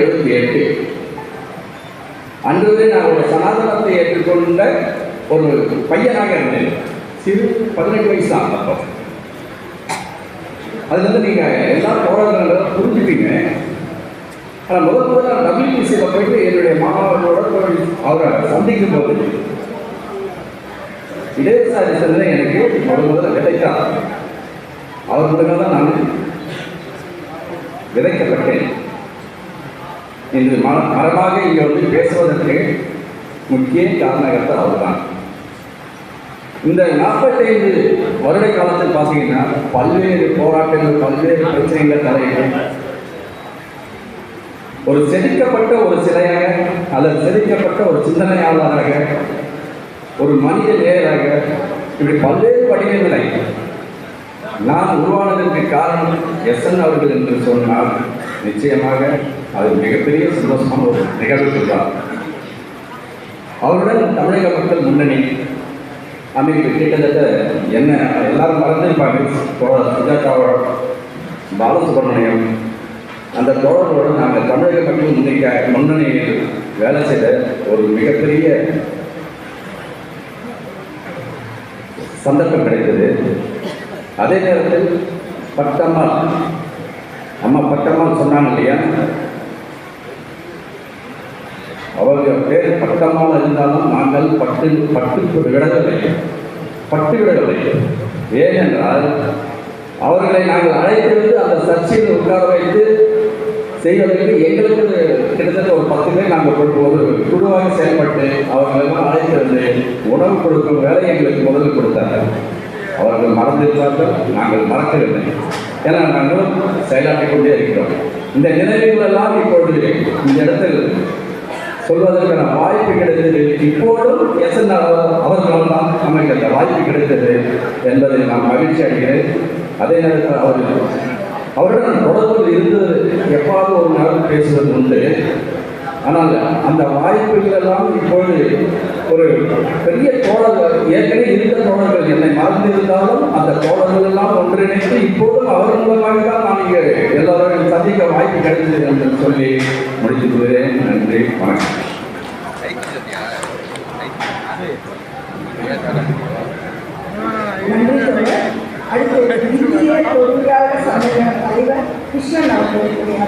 எழுபத்தி எட்டு அன்றுவரை நான் ஒரு சனாதனத்தை ஏற்றுக்கொண்ட ஒரு பையனாக இருந்தேன். சிறு பதினெட்டு வயசு தான் அப்போ அதுல இருந்து நீங்க எல்லா போராட்டங்களும் புரிஞ்சுப்பீங்க. ஆனால் முதல் முதல்ல டபிள்யூபிசியில் போயிட்டு என்னுடைய மாணவர்களோட அவரை சந்திக்கும் போது இடதுசாரி சிந்தனை எனக்கு முதல் முதல்ல விதைத்தார் அவர் மூலமாக தான் நான் விதைக்கப்பட்டேன். என்று ம மரமாக இங்கே வந்து பேசுவதற்கு முக்கிய காரணகர்த்தர் அவர்தான். இந்த நாற்பத்தைந்து வருட காலத்தில் பார்த்தீங்கன்னா பல்வேறு போராட்டங்கள் பல்வேறு பிரச்சனைகள் தலையிட்டு ஒரு செதுக்கப்பட்ட ஒரு சிலையாக அல்லது செதுக்கப்பட்ட ஒரு சிந்தனையாளராக ஒரு மனித நேராக இப்படி பல்வேறு வடிவங்களை நான் உருவானதற்கு காரணம் எஸ்என் அவர்கள் என்று சொன்னால் நிச்சயமாக அது மிகப்பெரிய சந்தோஷமான ஒரு நிகழ்வு தான். அவருடன் தமிழக மக்கள் முன்னணி அமைப்பு கிட்டத்தட்ட என்ன எல்லாரும் மறந்துருப்பாங்க சுஜாதாவோட பாலசுப்ரமணியம் அந்த தோழரோடு நாங்கள் தமிழக மக்கள் முன்னிக்க முன்னணியில் வேலை செய்த ஒரு மிகப்பெரிய சந்தர்ப்பம் கிடைத்தது. அதே நேரத்தில் பட்டம்மாள் அம்மா பட்டம்மாள் சொன்னாங்க இல்லையா? அவர்கள் பேர் பட்டமாக இருந்தாலும் நாங்கள் பட்டு பட்டு விடவில்லை பட்டு விடவில்லை ஏனென்றால் அவர்களை நாங்கள் அழைத்து வந்து அந்த சர்ச்சையில் உட்கார வைத்து செய்வதற்கு எங்களுக்கு கிட்டத்தட்ட ஒரு பத்து பேர் நாங்கள் கொண்டு குழுவாக செயல்பட்டு அவர்களெல்லாம் அழைத்து வந்து உணவு கொடுக்கும் வேலை எங்களுக்கு முதல் கொடுத்தார்கள். அவர்கள் மறந்திருப்பார்கள் நாங்கள் மறக்கவில்லை. ஏன்னா நாங்களும் செயலாற்றிக் கொண்டே இருக்கிறோம். இந்த நினைவுகள் எல்லாம் இப்பொழுது இந்த இடத்தில் சொல்வதற்கான வாய்ப்பு கிடைத்தது. இப்போதும் எஸ் என் அவர்களால் தான் நமக்கு அந்த வாய்ப்பு கிடைத்தது என்பதை நான் மகிழ்ச்சி அடைகிறேன். அதே நேரத்தில் அவர் அவருடன் தொடர்பில் இருந்து எப்பாவது ஒரு நாள் பேசுவது உண்டு. ஆனால் அந்த வாய்ப்புகளெல்லாம் இப்போது இப்பொழுது ஒரு பெரிய தோழர்கள் ஏற்கனவே இருந்த தோழர்கள் என்னை மறந்திருந்தாலும் அந்த தோழர்கள் எல்லாம் ஒன்றிணைத்து இப்போதும் அவர் மூலமாக நீங்க எல்லாரும் சந்திக்க வாய்ப்பு கிடைத்தது என்று சொல்லி முடித்துக் கொள்கிறேன். நன்றி வணக்கம். நன்றி அடுத்து இந்திய தொழிலாளர் சமய தலைவர் கிருஷ்ணன் அவர்களுடைய